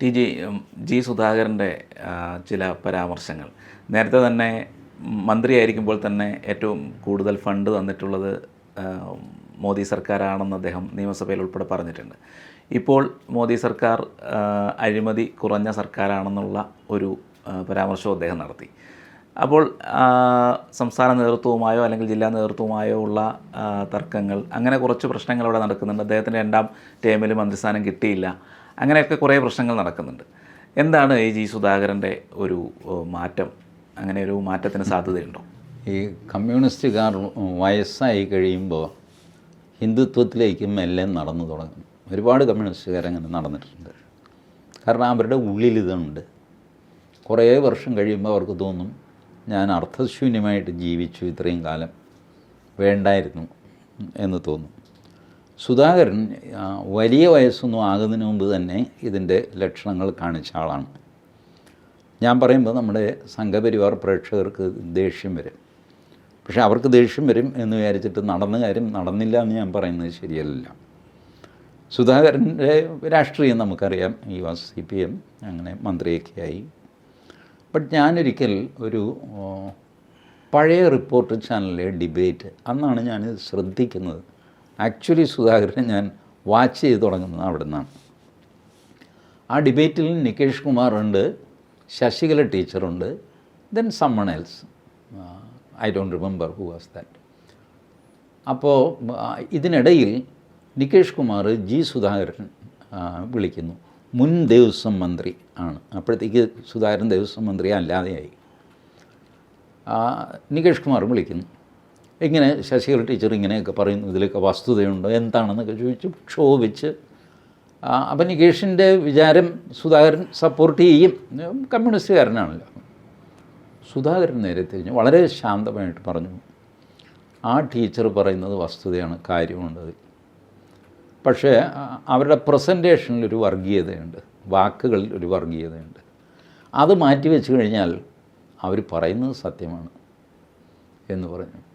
T G G സുധാകരന്റെ ചില പരാമർശങ്ങൾ. നേരത്തെ തന്നെ മന്ത്രിയായിരിക്കുമ്പോൾ തന്നെ ഏറ്റവും കൂടുതൽ ഫണ്ട് തന്നിട്ടുള്ളത് മോദി സർക്കാരാണെന്ന് അദ്ദേഹം നിയമസഭയിൽ ഉൾപ്പെടെ പറഞ്ഞിട്ടുണ്ട്. ഇപ്പോൾ മോദി സർക്കാർ അഴിമതി കുറഞ്ഞ സർക്കാരാണെന്നുള്ള ഒരു പരാമർശവും അദ്ദേഹം നടത്തി. അപ്പോൾ സംസ്ഥാന നേതൃത്വവുമായോ അല്ലെങ്കിൽ ജില്ലാ നേതൃത്വവുമായോ ഉള്ള തർക്കങ്ങൾ അങ്ങനെ കുറച്ച് പ്രശ്നങ്ങൾ അവിടെ നടക്കുന്നുണ്ട്. അദ്ദേഹത്തിന്റെ രണ്ടാം ടേമിൽ മന്ത്രിസ്ഥാനം കിട്ടിയില്ല. അങ്ങനെയൊക്കെ കുറേ പ്രശ്നങ്ങൾ നടക്കുന്നുണ്ട്. എന്താണ് ഈ ജി സുധാകരന്റെ ഒരു മാറ്റം? അങ്ങനെ ഒരു മാറ്റത്തിന് സാധ്യതയുണ്ടോ? ഈ കമ്മ്യൂണിസ്റ്റുകാർ വയസ്സായി കഴിയുമ്പോൾ ഹിന്ദുത്വത്തിലേക്ക് മെല്ലെ നടന്നു തുടങ്ങും. ഒരുപാട് കമ്മ്യൂണിസ്റ്റുകാർ അങ്ങനെ നടന്നിട്ടുണ്ട്. കാരണം അവരുടെ ഉള്ളിൽ ഇതുണ്ട്. കുറേ വർഷം കഴിയുമ്പോൾ അവർക്ക് തോന്നും ഞാൻ അർത്ഥശൂന്യമായിട്ട് ജീവിച്ചു ഇത്രയും കാലം. വേണ്ടായിരുന്നു എന്ന് തോന്നും. സുധാകരൻ വലിയ വയസ്സൊന്നും ആകുന്നതിന് മുമ്പ് തന്നെ ഇതിന്റെ ലക്ഷണങ്ങൾ കാണിച്ച ആളാണ്. ഞാൻ പറയുമ്പോൾ നമ്മുടെ സംഘപരിവാർ പ്രേക്ഷകർക്ക് ദേഷ്യം വരും. പക്ഷേ അവർക്ക് ദേഷ്യം വരും എന്ന് വിചാരിച്ചിട്ട് നടന്ന കാര്യം നടന്നില്ല എന്ന് ഞാൻ പറയുന്നത് ശരിയല്ല സുധാകരന്റെ രാഷ്ട്രീയം നമുക്കറിയാം. ഈ വാസ് സി പി എം അങ്ങനെ മന്ത്രിയൊക്കെ ആയി. ബട്ട് ഞാനൊരിക്കൽ ഒരു പഴയ റിപ്പോർട്ടർ ചാനലിലെ ഡിബേറ്റ് അന്നാണ് ഞാൻ ശ്രദ്ധിക്കുന്നത്. ആക്ച്വലി സുധാകരനെ ഞാൻ വാച്ച് ചെയ്ത് തുടങ്ങുന്നത് അവിടെ നിന്നാണ് ആ ഡിബേറ്റിൽ നികേഷ് കുമാർ ഉണ്ട് Sasikala ടീച്ചറുണ്ട് then someone else I don't remember who was that അപ്പോൾ ഇതിനിടയിൽ നികേഷ് കുമാർ ജി സുധാകരൻ വിളിക്കുന്നു. മുൻ ദേവസ്വം മന്ത്രി ആണ്. അപ്പോഴത്തേക്ക് സുധാകരൻ ദേവസ്വം മന്ത്രി അല്ലാതെയായി. നികേഷ് കുമാർ വിളിക്കുന്നു. ഇങ്ങനെ ശശികല ടീച്ചർ ഇങ്ങനെയൊക്കെ പറയുന്നു ഇതിലൊക്കെ വസ്തുതയുണ്ടോ എന്താണെന്നൊക്കെ ചോദിച്ചു ക്ഷോഭിച്ച് അപ്പം നികേഷിന്റെ വിചാരം സുധാകരൻ സപ്പോർട്ട് ചെയ്യും. കമ്മ്യൂണിസ്റ്റുകാരനാണല്ലോ. സുധാകരൻ നേരെ തിരിഞ്ഞു വളരെ ശാന്തമായിട്ട് പറഞ്ഞു ആ ടീച്ചർ പറയുന്നത് വസ്തുതയാണ് കാര്യമുണ്ട് പക്ഷേ അവരുടെ പ്രസന്റേഷനിൽ ഒരു വർഗീയതയുണ്ട് വാക്കുകളിൽ ഒരു വർഗീയതയുണ്ട്. അത് മാറ്റി വെച്ച് കഴിഞ്ഞാൽ അവർ പറയുന്നത് സത്യമാണ് എന്ന് പറഞ്ഞു.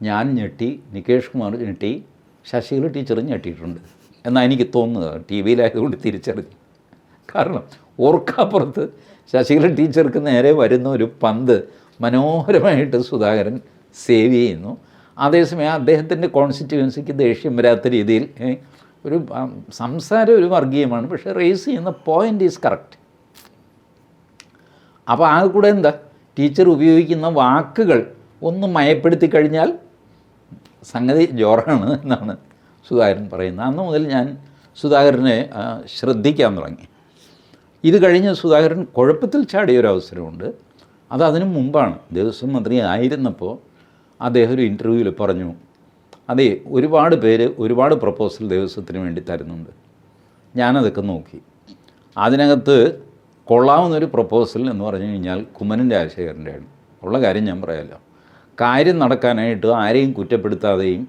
ഞാൻ ഞെട്ടി നികേഷ് കുമാർ ഞെട്ടി ശശികല ടീച്ചറും ഞെട്ടിയിട്ടുണ്ട്. എന്നാണ് എനിക്ക് തോന്നുന്നത് ടി വിയിലായതുകൊണ്ട് തിരിച്ചറിഞ്ഞു. കാരണം ഓർക്കാപ്പുറത്ത് ശശികല ടീച്ചർക്ക് നേരെ വരുന്ന ഒരു പന്ത് മനോഹരമായിട്ട് സുധാകരൻ സേവ് ചെയ്യുന്നു. അതേസമയം അദ്ദേഹത്തിന്റെ കോൺസ്റ്റിറ്റ്യുവൻസിക്ക് ദേഷ്യം വരാത്ത രീതിയിൽ ഒരു സംസാരം ഒരു വർഗീയമാണ് പക്ഷേ റേസ് ചെയ്യുന്ന പോയിന്റ് ഈസ് കറക്റ്റ് അപ്പോൾ ആകെ കൂടെ എന്താ? ടീച്ചർ ഉപയോഗിക്കുന്ന വാക്കുകൾ ഒന്ന് മയപ്പെടുത്തി കഴിഞ്ഞാൽ സംഗതി ജോറാണ് എന്നാണ് സുധാകരൻ പറയുന്നത്. അന്ന് മുതൽ ഞാൻ സുധാകരനെ ശ്രദ്ധിക്കാൻ തുടങ്ങി. ഇത് കഴിഞ്ഞ് സുധാകരൻ കുഴപ്പത്തിൽ ചാടിയ ഒരു അവസരമുണ്ട് അത് അതിനു മുമ്പാണ്. ദേവസ്വം മന്ത്രി ആയിരുന്നപ്പോൾ അദ്ദേഹം ഒരു ഇന്റർവ്യൂവിൽ പറഞ്ഞു അതെ ഒരുപാട് പേര് ഒരുപാട് പ്രപ്പോസൽ ദേവസ്വത്തിന് വേണ്ടി തരുന്നുണ്ട്. ഞാനതൊക്കെ നോക്കി. അതിനകത്ത് കൊള്ളാവുന്നൊരു പ്രപ്പോസൽ എന്ന് പറഞ്ഞു കഴിഞ്ഞാൽ കുമ്മനൻ രാജശേഖരന്റെയാണ് ഉള്ള കാര്യം ഞാൻ പറയാമല്ലോ കാര്യം നടക്കാനായിട്ട് ആരെയും കുറ്റപ്പെടുത്താതെയും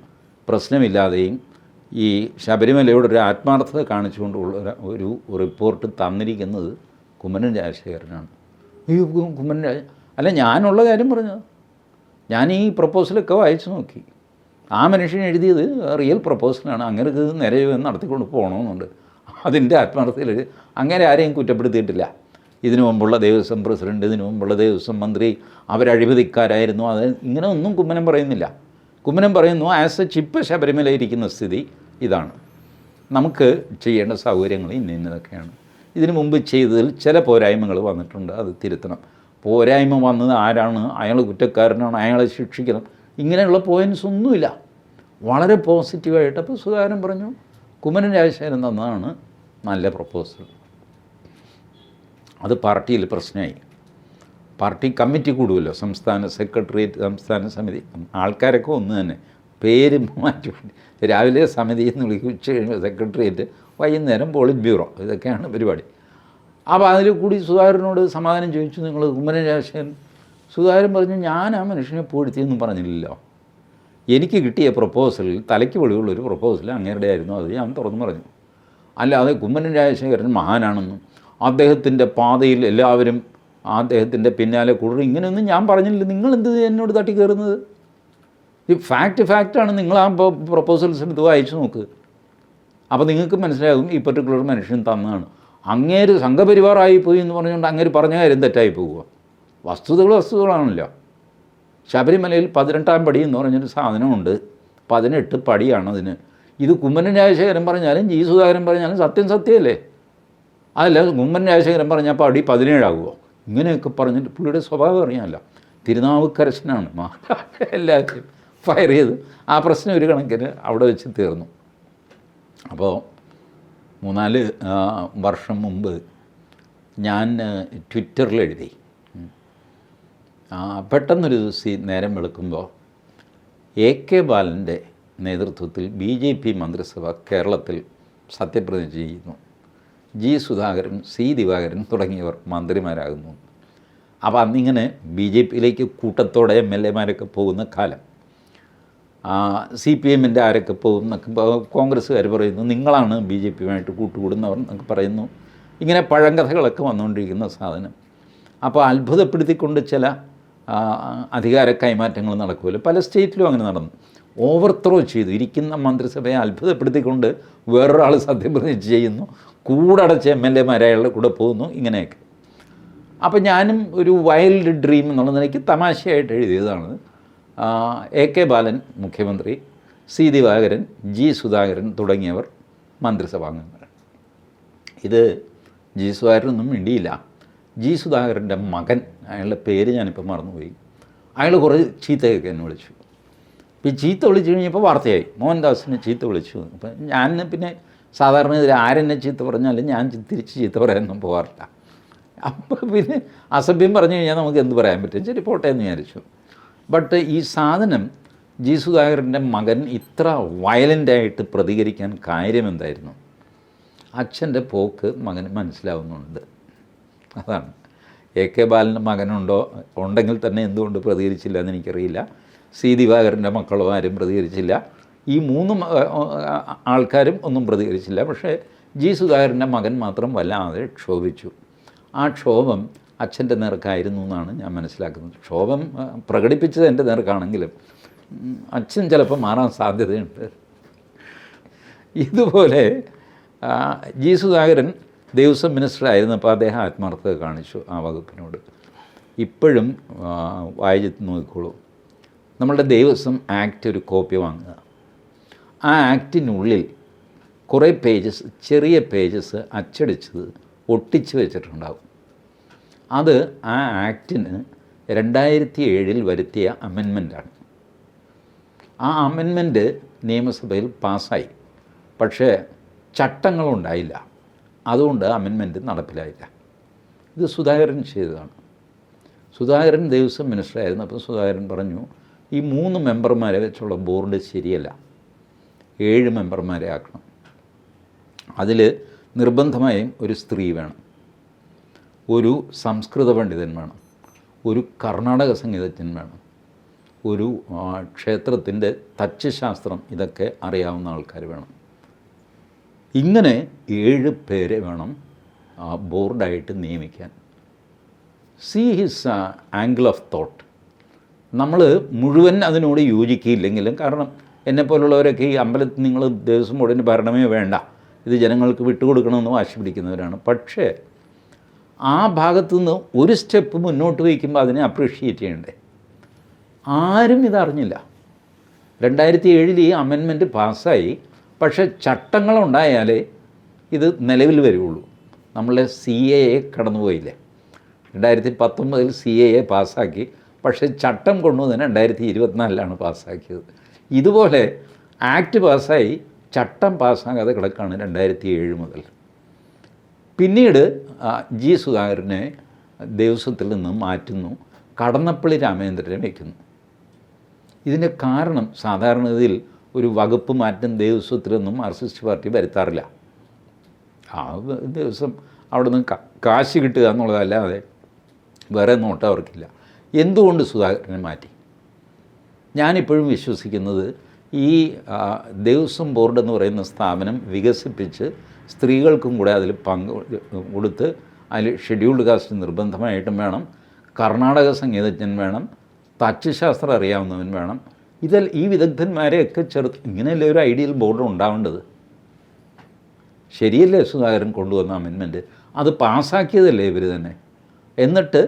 പ്രശ്നമില്ലാതെയും ഈ ശബരിമലയോട് ഒരു ആത്മാർത്ഥത കാണിച്ചുകൊണ്ടുള്ള ഒരു- റിപ്പോർട്ട് തന്നിരിക്കുന്നത് കുമ്മനം രാജശേഖരനാണ്. ഈ കു- കുമ്മനം രാജ അല്ല ഞാനുള്ള കാര്യം പറഞ്ഞത് ഞാൻ ഈ പ്രപ്പോസലൊക്കെ വായിച്ചു നോക്കി. ആ മനുഷ്യൻ എഴുതിയത് റിയൽ പ്രപ്പോസലാണ്. അങ്ങനെ ഇത് നേരെ നടത്തിക്കൊണ്ട് പോകണമെന്നുണ്ട്. അതിന്റെ ആത്മാർത്ഥത്തിൽ അങ്ങനെ ആരെയും കുറ്റപ്പെടുത്തിയിട്ടില്ല. ഇതിനു മുമ്പുള്ള ദേവസ്വം പ്രസിഡന്റ് ഇതിനു മുമ്പുള്ള ദേവസ്വം മന്ത്രി അവരഴിമതിക്കാരായിരുന്നു. അത് ഇങ്ങനെ ഒന്നും കുമ്മനം പറയുന്നില്ല. കുമ്മനം പറയുന്നു ആസ് എ ചിപ്പ് ശബരിമലയിരിക്കുന്ന സ്ഥിതി ഇതാണ്. നമുക്ക് ചെയ്യേണ്ട സൗകര്യങ്ങൾ ഇന്ന ഇന്നതൊക്കെയാണ്. ഇതിനു മുമ്പ് ചെയ്തതിൽ ചില പോരായ്മകൾ വന്നിട്ടുണ്ട്. അത് തിരുത്തണം. പോരായ്മ വന്നത് ആരാണ്? അയാൾ കുറ്റക്കാരനാണ്. അയാളെ ശിക്ഷിക്കണം. ഇങ്ങനെയുള്ള പോയിന്റ്സ് ഒന്നുമില്ല. വളരെ പോസിറ്റീവായിട്ട് അപ്പോൾ സുധാകരൻ പറഞ്ഞു കുമ്മനൻ രാജശേഖരൻ തന്നതാണ് നല്ല പ്രപ്പോസൽ. അത് പാർട്ടിയിൽ പ്രശ്നമായി. പാർട്ടി കമ്മിറ്റി കൂടുമല്ലോ സംസ്ഥാന സെക്രട്ടേറിയറ്റ് സംസ്ഥാന സമിതി. ആൾക്കാരൊക്കെ ഒന്ന് തന്നെ. പേര് മാറ്റി രാവിലെ സമിതി എന്ന് വിളിക്കും ഉച്ച കഴിഞ്ഞ് സെക്രട്ടേറിയറ്റ് വൈകുന്നേരം പോളിറ്റ് ബ്യൂറോ. ഇതൊക്കെയാണ് പരിപാടി. അപ്പോൾ അതിൽ കൂടി സുധാകരനോട് സമാധാനം ചോദിച്ചു നിങ്ങൾ കുമ്മനം രാജശേഖരൻ? സുധാകരൻ പറഞ്ഞു ഞാൻ ആ മനുഷ്യനെ പൂഴ്ത്തിയെന്നും പറഞ്ഞില്ലല്ലോ. എനിക്ക് കിട്ടിയ പ്രപ്പോസലിൽ തലയ്ക്ക് വെളിവുള്ളൊരു പ്രപ്പോസൽ അങ്ങേരുടെ ആയിരുന്നു അത് ഞാൻ തുറന്നു പറഞ്ഞു. അല്ലാതെ കുമ്മനം രാജശേഖരൻ മഹാനാണെന്നും അദ്ദേഹത്തിന്റെ പാതയിൽ എല്ലാവരും അദ്ദേഹത്തിന്റെ പിന്നാലെ കൂടും ഇങ്ങനെയൊന്നും ഞാൻ പറഞ്ഞില്ല. നിങ്ങൾ എന്ത് എന്നോട് തട്ടി കയറുന്നത്? ഈ ഫാക്റ്റ് ഫാക്റ്റാണ് നിങ്ങൾ ആ പ്രപ്പോസൽസ് എടുത്ത് വായിച്ചു നോക്ക്. അപ്പോൾ നിങ്ങൾക്ക് മനസ്സിലാകും ഈ പെർട്ടിക്കുലർ മനുഷ്യൻ തന്നതാണ് അങ്ങേര് സംഘപരിവാറായി പോയി എന്ന് പറഞ്ഞുകൊണ്ട് അങ്ങേര് പറഞ്ഞ കാര്യം തെറ്റായി പോവുക വസ്തുതകൾ വസ്തുതകളാണല്ലോ. ശബരിമലയിൽ പതിനെട്ടാം പടി എന്ന് പറഞ്ഞൊരു സാധനമുണ്ട്. പതിനെട്ട് പടിയാണ് അതിന്. ഇത് കുമ്മനൻ രാജശേഖരൻ പറഞ്ഞാലും ജി സുധാകരൻ പറഞ്ഞാലും സത്യം സത്യമല്ലേ? അതല്ല കുമ്മനം രാജശേഖരൻ പറഞ്ഞപ്പോൾ അടി പതിനേഴാകുമോ ഇങ്ങനെയൊക്കെ പറഞ്ഞിട്ട് പുള്ളിയുടെ സ്വഭാവം അറിയാമല്ല തിരുനാവുക്കരശനാണ് മഹാരാജ എല്ലാവരെയും ഫയർ ചെയ്ത് ആ പ്രശ്നം ഒരു കണക്കിന് അവിടെ വെച്ച് തീർന്നു. അപ്പോൾ മൂന്നാൽ വർഷം മുമ്പ് ഞാൻ ട്വിറ്ററിൽ എഴുതി. പെട്ടെന്നൊരു ദിവസം നേരം വെളുക്കുമ്പോൾ എ കെ ബാലന്റെ നേതൃത്വത്തിൽ ബി ജെ പി മന്ത്രിസഭ കേരളത്തിൽ സത്യപ്രതിജ്ഞ ചെയ്യുന്നു. ജി സുധാകരൻ സി ദിവാകരൻ തുടങ്ങിയവർ മന്ത്രിമാരാകുന്നു. അപ്പോൾ അന്നിങ്ങനെ ബി ജെ പിയിലേക്ക് കൂട്ടത്തോടെ എം എൽ എമാരൊക്കെ പോകുന്ന കാലം. സി പി എമ്മിന്റെ ആരൊക്കെ പോകും എന്നൊക്കെ കോൺഗ്രസ്സുകാർ പറയുന്നു നിങ്ങളാണ് ബി ജെ പിയുമായിട്ട് കൂട്ടുകൂടുന്നവർ എന്നൊക്കെ പറയുന്നു. ഇങ്ങനെ പഴങ്കഥകളൊക്കെ വന്നുകൊണ്ടിരിക്കുന്ന സാധനം. അപ്പോൾ അത്ഭുതപ്പെടുത്തിക്കൊണ്ട് ചില അധികാര കൈമാറ്റങ്ങൾ നടക്കുമല്ലോ. പല സ്റ്റേറ്റിലും അങ്ങനെ നടന്നു. ഓവർത്രോ ചെയ്തു. ഇരിക്കുന്ന മന്ത്രിസഭയെ അത്ഭുതപ്പെടുത്തിക്കൊണ്ട് വേറൊരാൾ സത്യപ്രതിജ്ഞ ചെയ്യുന്നു. കൂടടച്ച് എം എൽ എമാരയാളുടെ കൂടെ പോകുന്നു. ഇങ്ങനെയൊക്കെ. അപ്പോൾ ഞാനും ഒരു വൈൽഡ് ഡ്രീം എന്നുള്ള നിലയ്ക്ക് തമാശയായിട്ട് എഴുതിയതാണ്. എ കെ ബാലൻ മുഖ്യമന്ത്രി സി ദിവാകരൻ ജി സുധാകരൻ തുടങ്ങിയവർ മന്ത്രിസഭാംഗങ്ങൾ ഇത് ജി സുധാകരനൊന്നും മിണ്ടിയില്ല. ജി സുധാകരന്റെ മകൻ അയാളുടെ പേര് ഞാനിപ്പോൾ മറന്നുപോയി. അയാൾ കുറേ ചീത്തയൊക്കെ എന്നെ വിളിച്ചു. ഈ ചീത്ത വിളിച്ചു കഴിഞ്ഞപ്പോൾ വാർത്തയായി. മോഹൻദാസിനെ ചീത്ത വിളിച്ചു. അപ്പം ഞാൻ പിന്നെ സാധാരണ ഇതിൽ ആരെന്നെ ചീത്ത പറഞ്ഞാലും ഞാൻ തിരിച്ച് ചീത്ത പറയാനൊന്നും പോകാറില്ല അപ്പോൾ പിന്നെ അസഭ്യം പറഞ്ഞു കഴിഞ്ഞാൽ നമുക്ക് എന്ത് പറയാൻ പറ്റും? ശരി പോട്ടെ എന്ന് വിചാരിച്ചു. ബട്ട് ഈ സാധനം ജി സുധാകരന്റെ മകൻ ഇത്ര വയലന്റായിട്ട് പ്രതികരിക്കാൻ കാര്യം എന്തായിരുന്നു? അച്ഛന്റെ പോക്ക് മകന് മനസ്സിലാവുന്നുണ്ട്. അതാണ്. എ കെ ബാലന്റെ മകനുണ്ടോ? ഉണ്ടെങ്കിൽ തന്നെ എന്തുകൊണ്ട് പ്രതികരിച്ചില്ല എന്ന് എനിക്കറിയില്ല. സി ദിവാകരന്റെ മക്കളോ ആരും പ്രതികരിച്ചില്ല. ഈ മൂന്ന് ആൾക്കാരും ഒന്നും പ്രതികരിച്ചില്ല. പക്ഷേ ജി സുധാകരന്റെ മകൻ മാത്രം വല്ലാതെ ക്ഷോഭിച്ചു. ആ ക്ഷോഭം അച്ഛന്റെ നേർക്കായിരുന്നു എന്നാണ് ഞാൻ മനസ്സിലാക്കുന്നത്. ക്ഷോഭം പ്രകടിപ്പിച്ചത് എന്റെ നേർക്കാണെങ്കിലും അച്ഛൻ ചിലപ്പോൾ മാറാൻ സാധ്യതയുണ്ട്. ഇതുപോലെ ജി സുധാകരൻ ദേവസ്വം മിനിസ്റ്റർ ആയിരുന്നപ്പോൾ അദ്ദേഹം ആത്മാർത്ഥത കാണിച്ചു ആ വകുപ്പിനോട്. ഇപ്പോഴും വായിച്ച് നോക്കിക്കോളൂ. നമ്മളുടെ ദേവസ്വം ആക്ട് ഒരു കോപ്പി വാങ്ങുക. ആ ആക്റ്റിനുള്ളിൽ കുറേ പേജസ് ചെറിയ പേജസ് അച്ചടിച്ചത് ഒട്ടിച്ച് വെച്ചിട്ടുണ്ടാകും. അത് ആ ആക്ടിന് രണ്ടായിരത്തി ഏഴിൽ വരുത്തിയ അമെൻമെന്റാണ് ആ അമെൻമെന്റ് നിയമസഭയിൽ പാസ്സായി. പക്ഷേ ചട്ടങ്ങളുണ്ടായില്ല. അതുകൊണ്ട് അമെൻമെന്റ് നടപ്പിലായില്ല. ഇത് സുധാകരൻ ചെയ്തതാണ്. സുധാകരൻ ദേവസ്വം മിനിസ്റ്റർ ആയിരുന്നു. അപ്പോൾ സുധാകരൻ പറഞ്ഞു ഈ മൂന്ന് മെമ്പർമാരെ വെച്ചുള്ള ബോർഡ് ശരിയല്ല. ഏഴ് മെമ്പർമാരെ ആക്കണം. അതിൽ നിർബന്ധമായും ഒരു സ്ത്രീ വേണം. ഒരു സംസ്കൃത പണ്ഡിതൻ വേണം. ഒരു കർണാടക സംഗീതജ്ഞൻ വേണം. ഒരു ക്ഷേത്രത്തിന്റെ തച്ചുശാസ്ത്രം ഇതൊക്കെ അറിയാവുന്ന ആൾക്കാർ വേണം. ഇങ്ങനെ ഏഴ് പേരെ വേണം ബോർഡായിട്ട് നിയമിക്കാൻ. See his angle of thought നമ്മൾ മുഴുവൻ അതിനോട് യോജിക്കില്ലെങ്കിലും കാരണം എന്നെപ്പോലുള്ളവരൊക്കെ ഈ അമ്പലത്തിൽ നിങ്ങൾ ദേവസ്വം ബോർഡിന് ഭരണമേ വേണ്ട. ഇത് ജനങ്ങൾക്ക് വിട്ടുകൊടുക്കണമെന്ന് വാശി പിടിക്കുന്നവരാണ് പക്ഷേ ആ ഭാഗത്തു നിന്ന് ഒരു സ്റ്റെപ്പ് മുന്നോട്ട് വയ്ക്കുമ്പോൾ അതിനെ അപ്രീഷിയേറ്റ് ചെയ്യണ്ടേ? ആരും ഇതറിഞ്ഞില്ല രണ്ടായിരത്തി ഏഴിൽ ഈ അമെൻമെന്റ് പാസ്സായി പക്ഷേ ചട്ടങ്ങളുണ്ടായാലേ ഇത് നിലവിൽ വരുള്ളൂ നമ്മളെ സി എ എ കടന്നുപോയില്ലേ? രണ്ടായിരത്തി പത്തൊമ്പതിൽ സി എ എ പാസ്സാക്കി പക്ഷേ ചട്ടം കൊണ്ടുവന്ന് രണ്ടായിരത്തി ഇരുപത്തിനാലിലാണ് പാസ്സാക്കിയത്. ഇതുപോലെ ആക്ട് പാസ്സായി ചട്ടം പാസ്സാകാതെ കിടക്കാണ് രണ്ടായിരത്തി ഏഴ് മുതൽ. പിന്നീട് ജി സുധാകരനെ ദേവസ്വത്തിൽ നിന്ന് മാറ്റുന്നു കടന്നപ്പള്ളി രാമേന്ദ്രനെ വയ്ക്കുന്നു ഇതിന്റെ കാരണം സാധാരണഗതിയിൽ ഒരു വകുപ്പ് മാറ്റം ദേവസ്വത്തിൽ ദേവസ്വത്തിലൊന്നും മാർക്സിസ്റ്റ് പാർട്ടി വരുത്താറില്ല. ആ ദിവസം അവിടെ നിന്ന് കാശ് കിട്ടുക എന്നുള്ളതല്ലാതെ വേറെ നോട്ടം അവർക്കില്ല. എന്തുകൊണ്ട് സുധാകരനെ മാറ്റി? ഞാനിപ്പോഴും വിശ്വസിക്കുന്നത് ഈ ദേവസ്വം ബോർഡ് എന്ന് പറയുന്ന സ്ഥാപനം വികസിപ്പിച്ച് സ്ത്രീകൾക്കും കൂടെ അതിൽ പങ്ക് കൊടുത്ത് അതിൽ ഷെഡ്യൂൾഡ് കാസ്റ്റ് നിർബന്ധമായിട്ടും വേണം കർണാടക സംഗീതജ്ഞൻ വേണം തച്ചുശാസ്ത്രം അറിയാവുന്നവൻ വേണം. ഇതിൽ ഈ വിദഗ്ധന്മാരെയൊക്കെ ചെറുത്ത് ഇങ്ങനെയല്ലേ ഒരു ഐഡിയൽ ബോർഡ് ഉണ്ടാവേണ്ടത്? ശരിയല്ലേ സുധാകരൻ കൊണ്ടുവന്ന അമെൻമെന്റ് അത് പാസ്സാക്കിയതല്ലേ ഇവർ തന്നെ? എന്നിട്ട്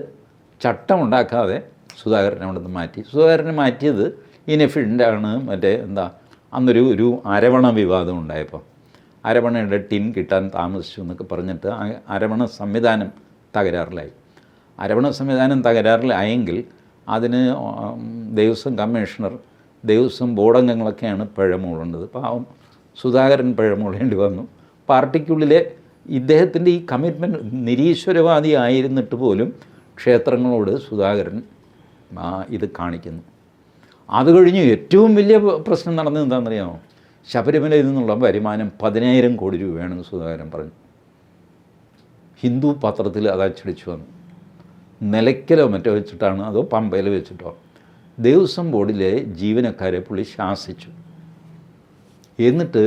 ചട്ടം ഉണ്ടാക്കാതെ സുധാകരനെ അവിടെ നിന്ന് മാറ്റി. സുധാകരനെ മാറ്റിയത് ഇനെഫിഷ്യന്റാണ് മറ്റേ എന്താ അന്നൊരു ഒരു അരവണ വിവാദം ഉണ്ടായപ്പോൾ. അരവണയുടെ ടിൻ കിട്ടാൻ താമസിച്ചു എന്നൊക്കെ പറഞ്ഞിട്ട് അരവണ സംവിധാനം തകരാറിലായി. അരവണ സംവിധാനം തകരാറിലായെങ്കിൽ അതിന് ദേവസ്വം കമ്മീഷണർ ദേവസ്വം ബോർഡംഗങ്ങളൊക്കെയാണ് പിഴമൂളേണ്ടത് പാവം സുധാകരൻ പിഴമൂളേണ്ടി വന്നു. പാർട്ടിക്കുള്ളിലെ ഇദ്ദേഹത്തിന്റെ ഈ കമ്മിറ്റ്മെന്റ് നിരീശ്വരവാദി ആയിരുന്നിട്ട് പോലും ക്ഷേത്രങ്ങളോട് സുധാകരൻ ഇത് കാണിക്കുന്നു. അത് കഴിഞ്ഞ് ഏറ്റവും വലിയ പ്രശ്നം നടന്നത് എന്താണെന്നറിയാമോ? ശബരിമലയിൽ നിന്നുള്ള വരുമാനം പതിനായിരം കോടി രൂപയാണെന്ന് സുധാകരൻ പറഞ്ഞു. ഹിന്ദു പത്രത്തിൽ അത് അച്ചടിച്ചു വന്നു. നിലയ്ക്കലോ മറ്റോ വെച്ചിട്ടാണ് അതോ പമ്പയിൽ വെച്ചിട്ടോ? ദേവസ്വം ബോർഡിലെ ജീവനക്കാരെ പുള്ളി ശാസിച്ചു. എന്നിട്ട്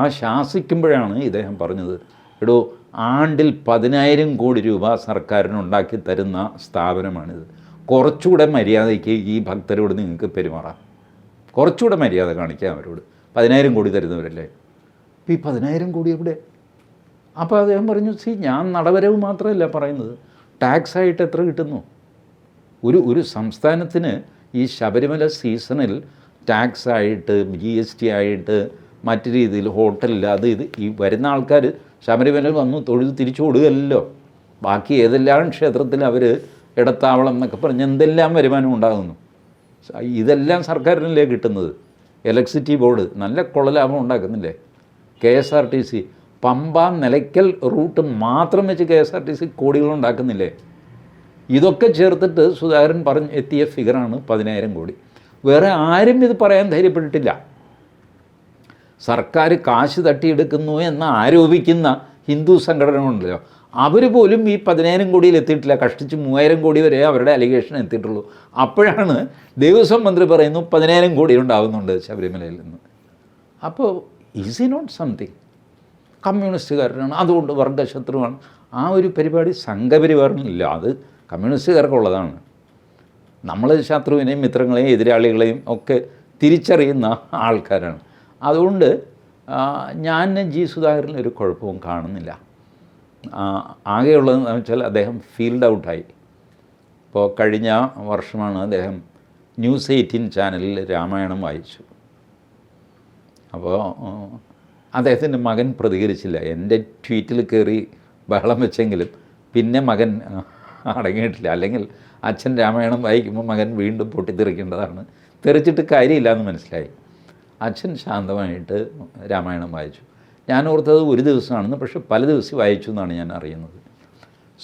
ആ ശാസിക്കുമ്പോഴാണ് ഇദ്ദേഹം പറഞ്ഞത് എടോ ആണ്ടിൽ പതിനായിരം കോടി രൂപ സർക്കാരിന് ഉണ്ടാക്കി തരുന്ന സ്ഥാപനമാണിത്. കുറച്ചുകൂടെ മര്യാദയ്ക്ക് ഈ ഭക്തരോട് നിങ്ങൾക്ക് പെരുമാറാം. കുറച്ചുകൂടെ മര്യാദ കാണിക്കാം അവരോട്. പതിനായിരം കോടി തരുന്നവരല്ലേ? അപ്പോൾ ഈ പതിനായിരം കോടി എവിടെ? അപ്പോൾ അദ്ദേഹം പറഞ്ഞു സി ഞാൻ നടവരവ് മാത്രമല്ല പറയുന്നത്. ടാക്സ് ആയിട്ട് എത്ര കിട്ടുന്നു? ഒരു ഒരു സംസ്ഥാനത്തിന് ഈ ശബരിമല സീസണിൽ ടാക്സ് ആയിട്ട് ജി എസ് ടി ആയിട്ട് മറ്റു രീതിയിൽ ഹോട്ടലിൽ അത് ഇത് ഈ വരുന്ന ആൾക്കാർ ശബരിമലയിൽ വന്നു തൊഴുത് തിരിച്ചു കൊടുക്കല്ലോ ബാക്കി ഏതെല്ലാം ക്ഷേത്രത്തിൽ അവർ ഇടത്താവളം എന്നൊക്കെ പറഞ്ഞ് എന്തെല്ലാം വരുമാനം ഉണ്ടാകുന്നു. ഇതെല്ലാം സർക്കാരിനല്ലേ കിട്ടുന്നത്? ഇലക്ട്രിസിറ്റി ബോർഡ് നല്ല കൊള്ളലാഭം ഉണ്ടാക്കുന്നില്ലേ? K S R T C Pamba Nilakkal route മാത്രം വെച്ച് K S R T C കോടികൾ ഉണ്ടാക്കുന്നില്ലേ? ഇതൊക്കെ ചേർത്തിട്ട് സുധാകരൻ പറഞ്ഞ് എത്തിയ ഫിഗറാണ് പതിനായിരം കോടി. വേറെ ആരും ഇത് പറയാൻ ധൈര്യപ്പെട്ടിട്ടില്ല. സർക്കാർ കാശ് തട്ടിയെടുക്കുന്നു എന്ന് ആരോപിക്കുന്ന ഹിന്ദു സംഘടനകളുണ്ടല്ലോ. അവർ പോലും ഈ പതിനായിരം കോടിയിൽ എത്തിയിട്ടില്ല. കഷ്ടിച്ച് മൂവായിരം കോടി വരെ അവരുടെ അലിഗേഷൻ എത്തിയിട്ടുള്ളൂ. അപ്പോഴാണ് ദേവസ്വം മന്ത്രി പറയുന്നു പതിനായിരം കോടി ഉണ്ടാകുന്നുണ്ട് ശബരിമലയിൽ നിന്ന്. അപ്പോൾ ഈസ് ഇ നോട്ട് സംതിങ് കമ്മ്യൂണിസ്റ്റുകാരനാണ്. അതുകൊണ്ട് വർഗശത്രുവാണ്. ആ ഒരു പരിപാടി സംഘപരിവാറിനില്ല. അത് കമ്മ്യൂണിസ്റ്റുകാർക്കുള്ളതാണ്. നമ്മൾ ശത്രുവിനെയും മിത്രങ്ങളെയും എതിരാളികളെയും ഒക്കെ തിരിച്ചറിയുന്ന ആൾക്കാരാണ്. അതുകൊണ്ട് ഞാൻ ജി സുധാകരനിൽ ഒരു കുഴപ്പവും കാണുന്നില്ല. ആകെയുള്ളതെന്ന് വെച്ചാൽ അദ്ദേഹം ഫീൽഡ് ഔട്ടായി. ഇപ്പോൾ കഴിഞ്ഞ വർഷമാണ് അദ്ദേഹം ന്യൂസ് എയ്റ്റീൻ ചാനലിൽ രാമായണം വായിച്ചു. അപ്പോൾ അദ്ദേഹത്തിന്റെ മകൻ പ്രതികരിച്ചില്ല. എന്റെ ട്വീറ്റിൽ കയറി ബഹളം വെച്ചെങ്കിലും പിന്നെ മകൻ അടങ്ങിയിട്ടില്ല. അല്ലെങ്കിൽ അച്ഛൻ രാമായണം വായിക്കുമ്പോൾ മകൻ വീണ്ടും പൊട്ടിത്തെറിക്കേണ്ടതാണ്. തെറിച്ചിട്ട് കാര്യമില്ല എന്ന് മനസ്സിലായി. അച്ഛൻ ശാന്തമായിട്ട് രാമായണം വായിച്ചു. ഞാൻ ഓർത്തത് ഒരു ദിവസമാണെന്ന് പക്ഷെ പല ദിവസം വായിച്ചു എന്നാണ് ഞാൻ അറിയുന്നത്.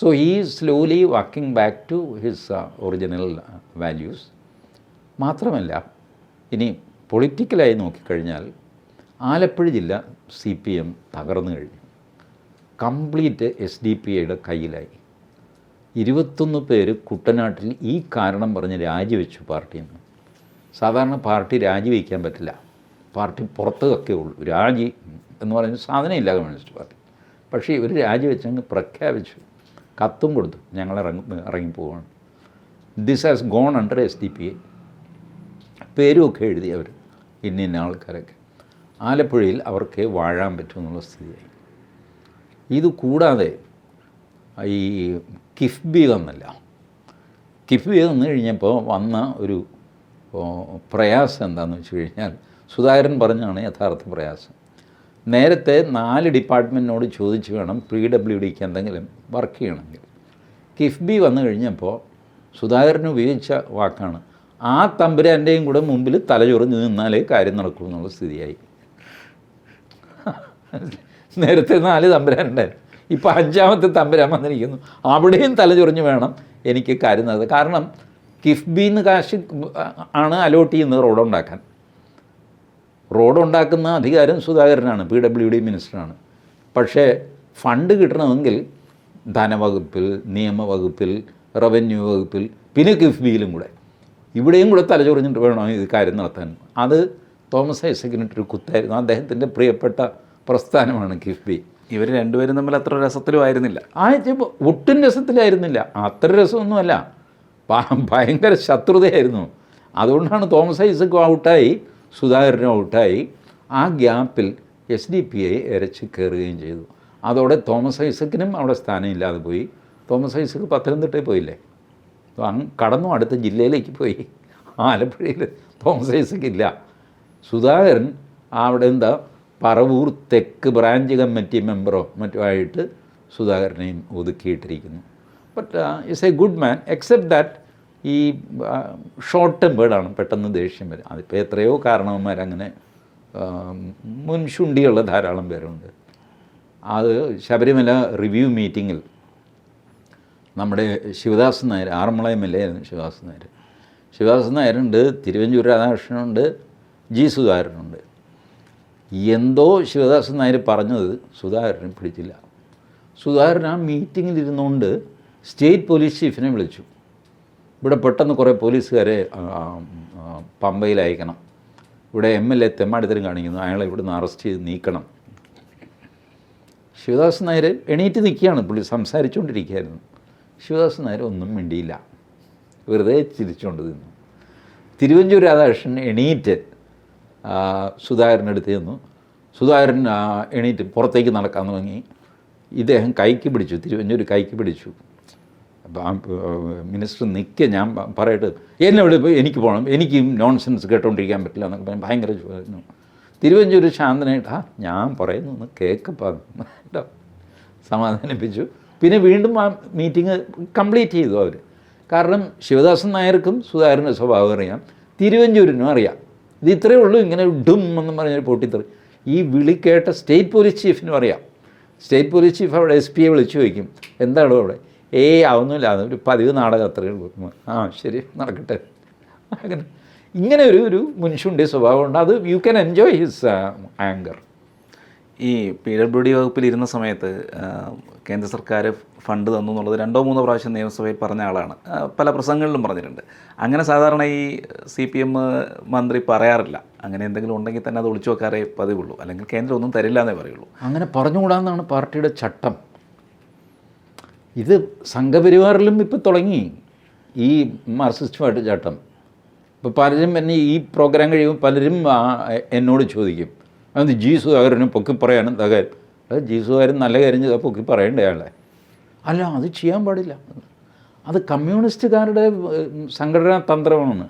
So he slowly walking back to his original values മാത്രമല്ല ഇനി പൊളിറ്റിക്കലായി നോക്കിക്കഴിഞ്ഞാൽ ആലപ്പുഴ ജില്ല സി പി എം തകർന്നു കഴിഞ്ഞു. കംപ്ലീറ്റ് എസ് ഡി പി ഐയുടെ കയ്യിലായി. ഇരുപത്തൊന്ന് പേര് കുട്ടനാട്ടിൽ ഈ കാരണം പറഞ്ഞ് രാജിവെച്ചു പാർട്ടിയിൽ നിന്ന്. സാധാരണ പാർട്ടി രാജിവെക്കാൻ പറ്റില്ല. പാർട്ടി പുറത്തൊക്കെ ഉള്ളൂ. രാജി എന്ന് പറയുന്ന സാധനമില്ല കമ്മ്യൂണിസ്റ്റ് പാർട്ടി. പക്ഷേ ഇവർ രാജിവെച്ചങ്ങ് പ്രഖ്യാപിച്ചു. കത്തും കൊടുത്തു. ഞങ്ങൾ ഇറങ്ങി ഇറങ്ങിപ്പോവാണ് this has gone under S D P A പേരുമൊക്കെ എഴുതി അവർ ഇന്ന ഇന്ന ആൾക്കാരൊക്കെ. ആലപ്പുഴയിൽ അവർക്ക് വാഴാൻ പറ്റുമെന്നുള്ള സ്ഥിതിയായി. ഇത് കൂടാതെ ഈ കിഫ്ബി വന്നല്ല കിഫ്ബി വന്നു കഴിഞ്ഞപ്പോൾ വന്ന ഒരു പ്രയാസം എന്താണെന്ന് വെച്ച് കഴിഞ്ഞാൽ സുധാകരൻ പറഞ്ഞാണ് യഥാർത്ഥ പ്രയാസം. നേരത്തെ നാല് ഡിപ്പാർട്ട്മെന്റിനോട് ചോദിച്ചു വേണം പി ഡബ്ല്യു ഡിക്ക് എന്തെങ്കിലും വർക്ക് ചെയ്യണമെങ്കിൽ. കിഫ്ബി വന്നു കഴിഞ്ഞപ്പോൾ സുധാകരൻ ഉപയോഗിച്ച വാക്കാണ്. ആ തമ്പുരാന്റെയും കൂടെ മുമ്പിൽ തലചൊറിഞ്ഞ് നിന്നാലേ കാര്യം നടക്കൂ എന്നുള്ള സ്ഥിതിയായി. നേരത്തെ നാല് തമ്പുരാനുണ്ടായിരുന്നു ഇപ്പോൾ അഞ്ചാമത്തെ തമ്പുരാൻ വന്നിരിക്കുന്നു. അവിടെയും തലചൊറിഞ്ഞ് വേണം എനിക്ക് കാര്യം നടത്തുക കാരണം കിഫ്ബിന്ന് കാശ് ആണ് അലോട്ട് ചെയ്യുന്നത് റോഡ് ഉണ്ടാക്കാൻ റോഡ് ഉണ്ടാക്കുന്ന അധികാരം സുധാകരനാണ് പി ഡബ്ല്യു ഡി മിനിസ്റ്ററാണ്. പക്ഷേ ഫണ്ട് കിട്ടണമെങ്കിൽ ധനവകുപ്പിൽ നിയമവകുപ്പിൽ റവന്യൂ വകുപ്പിൽ പിന്നെ കിഫ്ബിയിലും കൂടെ. ഇവിടെയും കൂടെ തലചൊറിഞ്ഞിട്ട് വേണം ഇത് കാര്യം നടത്താൻ. അത് തോമസ് ഐസക്കിനിട്ട് ഒരു കുത്തായിരുന്നു. അദ്ദേഹത്തിന്റെ പ്രിയപ്പെട്ട പ്രസ്ഥാനമാണ് കിഫ്ബി. ഇവർ രണ്ടുപേരും തമ്മിൽ അത്ര രസത്തിലും ആയിരുന്നില്ല. ആ ഒട്ടും രസത്തിലായിരുന്നില്ല. അത്ര രസമൊന്നുമല്ല. ഭയങ്കര ശത്രുതയായിരുന്നു. അതുകൊണ്ടാണ് തോമസ് ഐസക്കും ഔട്ടായി സുധാകരനും ഔട്ടായി. ആ ഗ്യാപ്പിൽ എസ് ഡി പി ഐ ഇരച്ച് കയറുകയും ചെയ്തു. അതോടെ തോമസ് ഐസക്കിനും അവിടെ സ്ഥാനമില്ലാതെ പോയി. തോമസ് ഐസക്ക് പത്തനംതിട്ടയിൽ പോയില്ലേ? കടന്നു അടുത്ത ജില്ലയിലേക്ക് പോയി. ആലപ്പുഴയിൽ തോമസ് ഐസക്ക് ഇല്ല സുധാകരൻ അവിടെ എന്താ പറവൂർ തെക്ക് ബ്രാഞ്ച് കമ്മിറ്റി മെമ്പറോ മറ്റോ ആയിട്ട് സുധാകരനെയും ഒതുക്കിയിട്ടിരിക്കുന്നു. But it's a good man except that ഈ ഷോർട്ട് ടെമ്പേർഡാണ് പെട്ടെന്ന് ദേഷ്യം വരും. അതിപ്പോൾ എത്രയോ കാരണവന്മാരങ്ങനെ മുൻശുണ്ടിയുള്ള ധാരാളം പേരുണ്ട്. അത് ശബരിമല റിവ്യൂ മീറ്റിങ്ങിൽ നമ്മുടെ Sivadasan Nair Aranmula M L A ആയിരുന്നു ശിവദാസൻ നായർ. ശിവദാസൻ നായരുണ്ട് തിരുവഞ്ചൂർ രാധാകൃഷ്ണനുണ്ട് ജി സുധാകരനുണ്ട്. എന്തോ ശിവദാസൻ നായർ പറഞ്ഞത് സുധാകരനെ പിടിച്ചില്ല. സുധാകരൻ ആ മീറ്റിങ്ങിലിരുന്നുകൊണ്ട് സ്റ്റേറ്റ് പോലീസ് ചീഫിനെ വിളിച്ചു. ഇവിടെ പെട്ടെന്ന് കുറേ പോലീസുകാരെ പമ്പയിൽ അയക്കണം. ഇവിടെ എം എൽ എ തെമ്മാടിത്തരം കാണിക്കുന്നു. അയാളെ ഇവിടുന്ന് അറസ്റ്റ് ചെയ്ത് നീക്കണം. ശിവദാസ് നായർ എണീറ്റ് നിൽക്കുകയാണ്. പുള്ളി സംസാരിച്ചുകൊണ്ടിരിക്കുകയായിരുന്നു. ശിവദാസ് നായർ ഒന്നും മിണ്ടിയില്ല. വെറുതെ ചിരിച്ചുകൊണ്ട് നിന്നു. തിരുവഞ്ചൂർ രാധാകൃഷ്ണൻ എണീറ്റ് സുധാകരന്റെ അടുത്ത് ചെന്നു. സുധാകരൻ എണീറ്റ് പുറത്തേക്ക് നടക്കാൻ തുടങ്ങി. ഇദ്ദേഹം കൈക്ക് പിടിച്ചു. തിരുവഞ്ചൂർ കൈക്ക് പിടിച്ചു. മിനിസ്റ്റർ നിൽക്കുക ഞാൻ പറയട്ടെ. എന്നെ പോയി എനിക്ക് പോകണം. എനിക്ക് നോൺസെൻസ് കേട്ടോണ്ടിരിക്കാൻ പറ്റില്ല എന്നൊക്കെ പറഞ്ഞ് ഭയങ്കര ചോദിച്ചു തിരുവഞ്ചൂർ ശാന്തനായിട്ട് ഞാൻ പറയുന്നു കേൾക്കപ്പാ സമാധാനിപ്പിച്ചു. പിന്നെ വീണ്ടും ആ മീറ്റിംഗ് കംപ്ലീറ്റ് ചെയ്തു അവർ കാരണം ശിവദാസൻ നായർക്കും സുധാകരന്റെ സ്വഭാവം അറിയാം. തിരുവഞ്ചൂരിനും അറിയാം. ഇത് ഇത്രയേ ഉള്ളൂ. ഇങ്ങനെ ഡും എന്ന് പറഞ്ഞൊരു പൊട്ടിത്തെറി. ഈ വിളി കേട്ട സ്റ്റേറ്റ് പോലീസ് ചീഫിനും അറിയാം. സ്റ്റേറ്റ് പോലീസ് ചീഫ് അവിടെ എസ് പിയെ വിളിച്ചു ചോദിക്കും. എന്താണോ അവിടെ? ഏയ് അതൊന്നുമില്ല. ഒരു പതിവ് നാടകം അത്രയേ ഉള്ളൂ. ആ ശരി നടക്കട്ടെ. അങ്ങനെ. ഇങ്ങനെ ഒരു ഒരു മുൻഷുണ്ടി സ്വഭാവമുണ്ട്. അത് you can enjoy his anger ഈ പി ഡബ്ല്യു ഡി വകുപ്പിൽ ഇരുന്ന സമയത്ത് കേന്ദ്ര സർക്കാർ ഫണ്ട് തന്നു എന്നുള്ളത് രണ്ടോ മൂന്നോ പ്രാവശ്യം നിയമസഭയിൽ പറഞ്ഞ ആളാണ്. പല പ്രസംഗങ്ങളിലും പറഞ്ഞിട്ടുണ്ട്. അങ്ങനെ സാധാരണ ഈ സി പി എം മന്ത്രി പറയാറില്ല. അങ്ങനെ എന്തെങ്കിലും ഉണ്ടെങ്കിൽ തന്നെ അത് ഒളിച്ചു വെക്കാറേ പതിവുള്ളൂ. അല്ലെങ്കിൽ കേന്ദ്രം ഒന്നും തരില്ല എന്നേ പറയുള്ളൂ. അങ്ങനെ പറഞ്ഞുകൂടാന്നാണ് പാർട്ടിയുടെ ചട്ടം. ഇത് സംഘപരിവാറിലും ഇപ്പോൾ തുടങ്ങി. ഈ മാർസിസ്റ്റുമായിട്ട് ചാട്ടം. ഇപ്പോൾ പലരും എന്നെ ഈ പ്രോഗ്രാം കഴിയുമ്പോൾ പലരും എന്നോട് ചോദിക്കും. അത് ജി സുധാകരനും പൊക്കി പറയാനും എന്താ കാര്യം അത് ജി സുധാകരൻ നല്ല കാര്യം ചെയ്താൽ പൊക്കി പറയണ്ടേ അല്ല അത് ചെയ്യാൻ പാടില്ല. അത് കമ്മ്യൂണിസ്റ്റുകാരുടെ സംഘടനാ തന്ത്രമാണ്.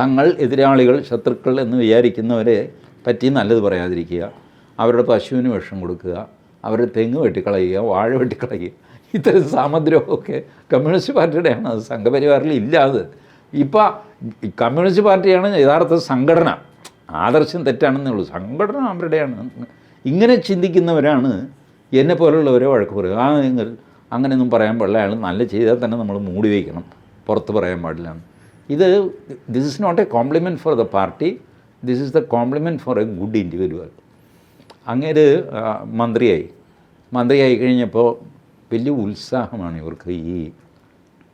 തങ്ങൾ എതിരാളികൾ ശത്രുക്കൾ എന്ന് വിചാരിക്കുന്നവരെ പറ്റി നല്ലത് പറയാതിരിക്കുക. അവരുടെ പശുവിന് വിഷം കൊടുക്കുക. അവരുടെ തെങ്ങ് വെട്ടിക്കളയുക വാഴ വെട്ടിക്കളയുക. ഇത്തരം സാമദ്രമൊക്കെ കമ്മ്യൂണിസ്റ്റ് പാർട്ടിയുടെയാണ്. അത് സംഘപരിവാറിൽ ഇല്ലാതെ ഇപ്പോൾ കമ്മ്യൂണിസ്റ്റ് പാർട്ടിയാണ് യഥാർത്ഥ സംഘടന. ആദർശം തെറ്റാണെന്നേ ഉള്ളൂ. സംഘടന അവരുടെയാണ്. ഇങ്ങനെ ചിന്തിക്കുന്നവരാണ് എന്നെ പോലുള്ളവരെ വഴക്ക് പറയുക. ആ നിങ്ങൾ അങ്ങനെയൊന്നും പറയാൻ പാടില്ല. അയാൾ നല്ല ചെയ്താൽ തന്നെ നമ്മൾ മൂടി വയ്ക്കണം പുറത്ത് പറയാൻ പാടില്ല. ഇത് this is not a compliment for the party this is the compliment for a good individual അങ്ങേര് മന്ത്രിയായി. മന്ത്രിയായി കഴിഞ്ഞപ്പോൾ വലിയ ഉത്സാഹമാണ് ഇവർക്ക് ഈ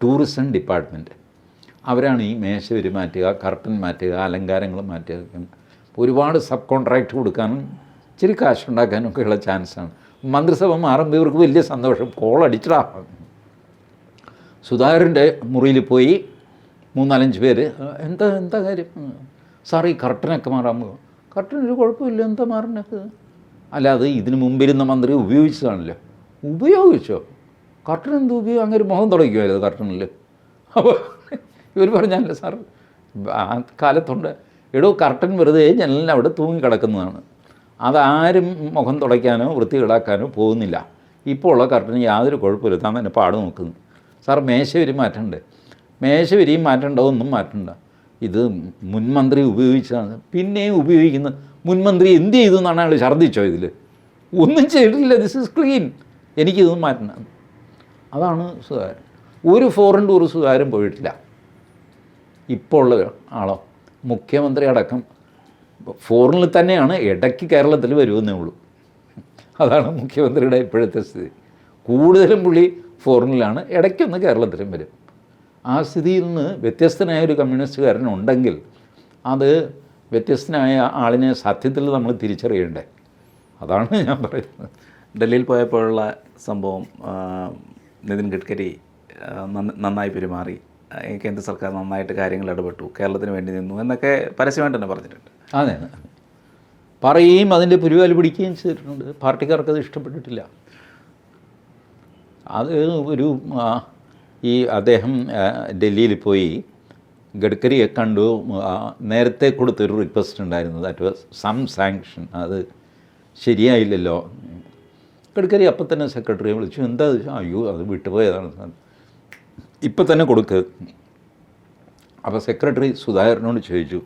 ടൂറിസം ഡിപ്പാർട്ട്മെന്റ്. അവരാണ് ഈ മേശ മാറ്റുക കർട്ടൻ മാറ്റുക അലങ്കാരങ്ങൾ മാറ്റുക ഒരുപാട് സബ് കോൺട്രാക്റ്റ് കൊടുക്കാനും ഇച്ചിരി കാശുണ്ടാക്കാനും ഒക്കെയുള്ള ചാൻസാണ്. മന്ത്രിസഭ മാറുമ്പോൾ ഇവർക്ക് വലിയ സന്തോഷം. കോൾ അടിച്ചിടാ. സുധാകരന്റെ മുറിയിൽ പോയി മൂന്നാലഞ്ച് പേര് എന്താ എന്താ കാര്യം? "ഉം, സാർ ഈ കർട്ടനൊക്കെ മാറാൻ പോകും കർട്ടൻ ഒരു കുഴപ്പമില്ല. എന്താ മാറണത്? അല്ലാതെ ഇതിന് മുമ്പിരുന്ന മന്ത്രി ഉപയോഗിച്ചതാണല്ലോ. ഉപയോഗിച്ചോ? കർട്ടൻ എന്ത് ഉപയോഗം അങ്ങനെ ഒരു മുഖം തുടങ്ങിക്കുമായിരുന്നു കർട്ടണിൽ അപ്പോൾ ഇവർ പറഞ്ഞല്ലോ സാർ ആ കാലത്തുണ്ട്. എടോ കർട്ടൻ വെറുതെ ജനലിൽ അവിടെ തൂങ്ങി കിടക്കുന്നതാണ് അതാരും മുഖം തുടയ്ക്കാനോ വൃത്തികേടാക്കാനോ പോകുന്നില്ല. ഇപ്പോൾ ഉള്ള കർട്ടന് യാതൊരു കുഴപ്പമില്ല. താൻ തന്നെ പാട് നോക്കുന്നു. സാർ മേശവരി മാറ്റണ്ടേ? മേശവരിയും മാറ്റണ്ടോ ഒന്നും മാറ്റണ്ട. ഇത് മുൻമന്ത്രി ഉപയോഗിച്ചതാണ്. പിന്നെയും ഉപയോഗിക്കുന്ന മുൻമന്ത്രി എന്ത് ചെയ്തു എന്നാണ് അയാൾ ഛർദ്ദിച്ചോ ഇതിൽ ഒന്നും ചെയ്തിട്ടില്ല. ദിസ് ഇസ് ക്ലീൻ എനിക്കിതൊന്നും മാറ്റണം അതാണ് സുധാകരൻ ഒരു ഫോറിൻ സുധാകരൻ പോയിട്ടില്ല. ഇപ്പോൾ ഉള്ള ആളോ മുഖ്യമന്ത്രി അടക്കം ഫോറിനിൽ തന്നെയാണ് ഇടയ്ക്ക് കേരളത്തിൽ വരുമെന്നേ ഉള്ളൂ. അതാണ് മുഖ്യമന്ത്രിയുടെ ഇപ്പോഴത്തെ സ്ഥിതി. കൂടുതലും പുള്ളി ഫോറിനിലാണ് ഇടയ്ക്കൊന്ന് കേരളത്തിലും വരും. ആ സ്ഥിതിയിൽ നിന്ന് വ്യത്യസ്തനായ ഒരു കമ്മ്യൂണിസ്റ്റുകാരൻ ഉണ്ടെങ്കിൽ അത് വ്യത്യസ്തനായ ആളിനെ സത്യത്തിൽ നമ്മൾ തിരിച്ചറിയണ്ടേ? അതാണ് ഞാൻ പറയുന്നത്. ഡൽഹിയിൽ പോയപ്പോഴുള്ള സംഭവം നിതിൻ ഗഡ്കരി നന്നായി പെരുമാറി. കേന്ദ്ര സർക്കാർ നന്നായിട്ട് കാര്യങ്ങൾ ഇടപെട്ടു. കേരളത്തിന് വേണ്ടി നിന്നു എന്നൊക്കെ പരസ്യമായിട്ട് തന്നെ പറഞ്ഞിട്ടുണ്ട്. അതെ. പറയുകയും അതിന്റെ പുരുവാൽ പിടിക്കുകയും ചെയ്തിട്ടുണ്ട്. പാർട്ടിക്കാർക്ക് അത് ഇഷ്ടപ്പെട്ടിട്ടില്ല. അത് ഒരു ഈ അദ്ദേഹം ഡൽഹിയിൽ പോയി. ഗഡ്കരിയെ കണ്ടു. നേരത്തെ കൊടുത്തൊരു റിക്വസ്റ്റ് ഉണ്ടായിരുന്നു ദാറ്റ് വാസ് സം സാങ്ഷൻ അത് ശരിയായില്ലല്ലോ. ഗഡ്കരി അപ്പം തന്നെ സെക്രട്ടറിയെ വിളിച്ചു. എന്താ? അയ്യോ അത് വിട്ടുപോയതാണ് ഇപ്പം തന്നെ കൊടുക്ക്. അപ്പോൾ സെക്രട്ടറി സുധാകരനോട് ചോദിച്ചു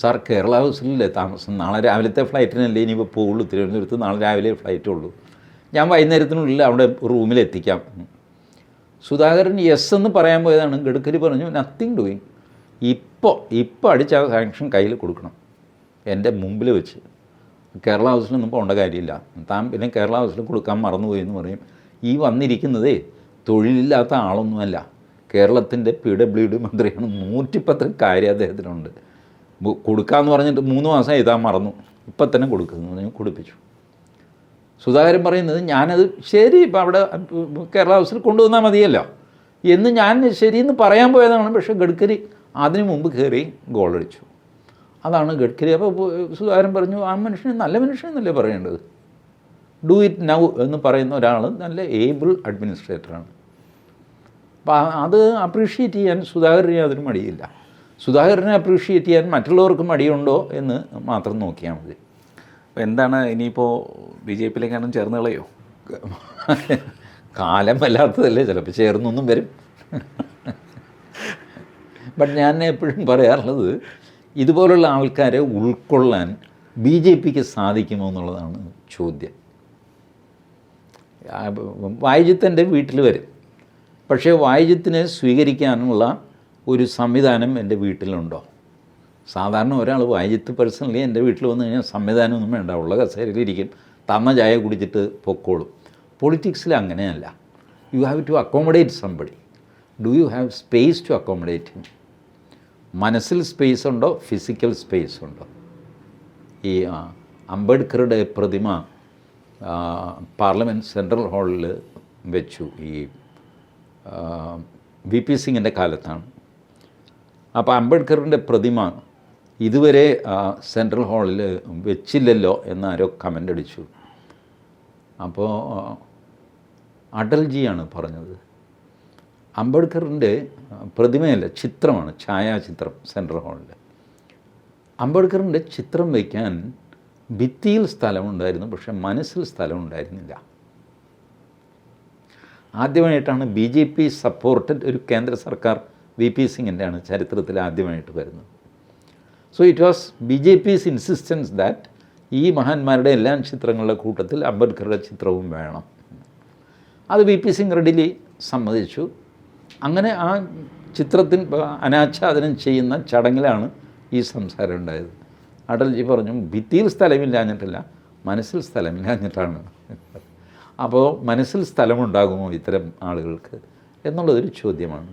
സാർ കേരള ഹൗസിലല്ലേ താമസം? നാളെ രാവിലത്തെ ഫ്ലൈറ്റിനല്ലേ ഇനിയിപ്പോൾ പോകുള്ളൂ തിരുവനന്തപുരത്ത് നാളെ രാവിലെ ഫ്ലൈറ്റ് ഉള്ളൂ. ഞാൻ വൈകുന്നേരത്തിനുള്ളിൽ അവിടെ റൂമിൽ എത്തിക്കാം സുധാകരൻ യെസ് എന്ന് പറയാൻ പോയതാണ്. ഗഡ്കരി പറഞ്ഞു നത്തിങ് ഡൂയിങ് ഇപ്പോൾ ഇപ്പോൾ അടിച്ച സാങ്ഷൻ കയ്യിൽ കൊടുക്കണം. എന്റെ മുമ്പിൽ വെച്ച്. കേരള ഹൗസിലൊന്നും പോകേണ്ട കാര്യമില്ല. താൻ പിന്നെ കേരള ഹൗസിൽ കൊടുക്കാൻ മറന്നുപോയി എന്ന് പറയും. ഈ വന്നിരിക്കുന്നതേ തൊഴിലില്ലാത്ത ആളൊന്നുമല്ല. കേരളത്തിന്റെ പി ഡബ്ല്യു ഡി മന്ത്രിയാണ് നൂറ്റിപ്പത്ത് കാര്യം അദ്ദേഹത്തിനുണ്ട്. കൊടുക്കാമെന്ന് പറഞ്ഞിട്ട് മൂന്ന് മാസം എഴുതാൻ മറന്നു. ഇപ്പം തന്നെ കൊടുക്കുന്നു. പറഞ്ഞു കൊടുപ്പിച്ചു. സുധാകരൻ പറയുന്നത് ഞാനത് ശരി ഇപ്പം അവിടെ കേരള ഹൗസിൽ കൊണ്ടുവന്നാൽ മതിയല്ലോ. എന്ന് ഞാൻ ശരിയെന്ന് പറയാൻ പോയതാണ്. പക്ഷേ ഗഡ്കരി അതിനു മുമ്പ് കയറി ഗോളടിച്ചു. അതാണ് ഗഡ്കരി. അപ്പോൾ സുധാകരൻ പറഞ്ഞു ആ മനുഷ്യനെ നല്ല മനുഷ്യനെന്നല്ലേ പറയേണ്ടത്? ഡു ഇറ്റ് നൗ എന്ന് പറയുന്ന ഒരാൾ നല്ല ഏബിൾ അഡ്മിനിസ്ട്രേറ്ററാണ് അപ്പോൾ അത് അപ്രീഷിയേറ്റ് ചെയ്യാൻ സുധാകരന് യാതൊരു മടിയില്ല. സുധാകരനെ അപ്രീഷിയേറ്റ് ചെയ്യാൻ മറ്റുള്ളവർക്ക് മടിയുണ്ടോ എന്ന് മാത്രം നോക്കിയാൽ മതി. അപ്പോൾ എന്താണ് ഇനിയിപ്പോൾ ബി ജെ പിയിലേക്കാണെന്ന് ചേർന്ന് കളയോ? കാലം വല്ലാത്തതല്ലേ ചിലപ്പോൾ ചേർന്നൊന്നും വരും. ബട്ട് ഞാൻ എപ്പോഴും പറയാറുള്ളത് ഇതുപോലുള്ള ആൾക്കാരെ ഉൾക്കൊള്ളാൻ ബി ജെ പിക്ക് സാധിക്കുമോ എന്നുള്ളതാണ് ചോദ്യം. വായുജിത്തന്റെ വീട്ടിൽ വരും. പക്ഷേ വായുജിത്തിനെ സ്വീകരിക്കാനുള്ള ഒരു സംവിധാനം എന്റെ വീട്ടിലുണ്ടോ? സാധാരണ ഒരാൾ വായുജിത്ത് പേഴ്സണലി എന്റെ വീട്ടിൽ വന്നു കഴിഞ്ഞാൽ സംവിധാനമൊന്നും വേണ്ട. ഉള്ള കസേരയിലിരിക്കും. തന്ന ചായ കുടിച്ചിട്ട് പൊക്കോളും. പൊളിറ്റിക്സിൽ അങ്ങനെയല്ല. You have to accommodate somebody do you have space to accommodate him മനസ്സിൽ സ്പേസ് ഉണ്ടോ? ഫിസിക്കൽ സ്പേസ് ഉണ്ടോ? ഈ അംബേദ്കറുടെ പ്രതിമ പാർലമെന്റ് സെൻട്രൽ ഹാളിൽ വെച്ചു ഈ വി പി സിംഗിന്റെ കാലത്താണ്. അപ്പോൾ അംബേദ്കറിന്റെ പ്രതിമ ഇതുവരെ സെൻട്രൽ ഹാളിൽ വെച്ചില്ലല്ലോ എന്നാരോ കമന്റ് അടിച്ചു. അപ്പോൾ അടൽജിയാണ് പറഞ്ഞത്. അംബേദ്കറിന്റെ പ്രതിമയല്ല ചിത്രമാണ് ഛായാചിത്രം സെൻട്രൽ ഹാളിൽ അംബേദ്കറിന്റെ ചിത്രം വയ്ക്കാൻ ഭിത്തിയിൽ സ്ഥലമുണ്ടായിരുന്നു പക്ഷേ മനസ്സിൽ സ്ഥലമുണ്ടായിരുന്നില്ല. ആദ്യമായിട്ടാണ് ബി ജെ പി സപ്പോർട്ടഡ് ഒരു കേന്ദ്ര സർക്കാർ വി പി സിംഗിന്റെയാണ് ചരിത്രത്തിൽ ആദ്യമായിട്ട് വരുന്നത്. So it was B J P's insistence that ഈ മഹാന്മാരുടെ എല്ലാ ചിത്രങ്ങളുടെ കൂട്ടത്തിൽ അംബേദ്കറുടെ ചിത്രവും വേണം. അത് വി പി സിംഗ് റെഡിലി സമ്മതിച്ചു. അങ്ങനെ ആ ചിത്രത്തിൽ അനാച്ഛാദനം ചെയ്യുന്ന ചടങ്ങിലാണ് ഈ സംസാരം ഉണ്ടായത്. അടൽജി പറഞ്ഞു ഭിത്തിയിൽ സ്ഥലമില്ലാഞ്ഞിട്ടില്ല മനസ്സിൽ സ്ഥലമില്ലാഞ്ഞിട്ടാണ്. അപ്പോൾ മനസ്സിൽ സ്ഥലമുണ്ടാകുമോ ഇത്തരം ആളുകൾക്ക് എന്നുള്ളതൊരു ചോദ്യമാണ്.